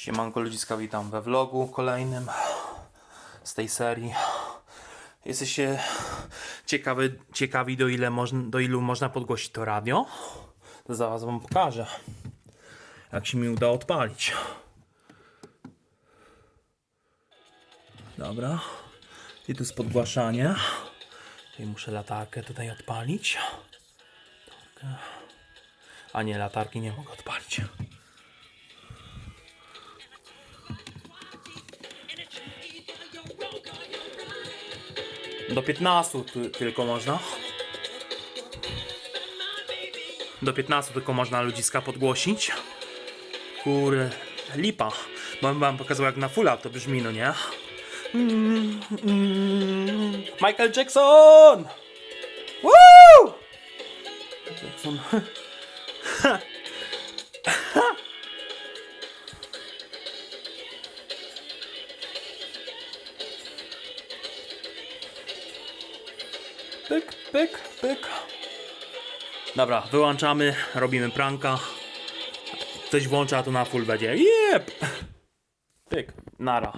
Siemanko ludziska, witam we vlogu kolejnym z tej serii. Jesteście ciekawy, ciekawi do, ile można, do ilu można podgłosić to radio? To zaraz wam pokażę. Jak się mi uda odpalić. Dobra. I tu jest podgłaszanie. I muszę latarkę tutaj odpalić. A nie, latarki nie mogę odpalić. Do 15 ty, tylko można. Do 15 tylko można ludziska podgłosić. Kurde, lipa. Bo wam pokazał jak na fulla to brzmi, no nie? Michael Jackson! Woo! Jackson. Pyk, pyk, pyk. Dobra, wyłączamy, robimy pranka. Ktoś włącza, to na full będzie. Jep! Pyk, nara.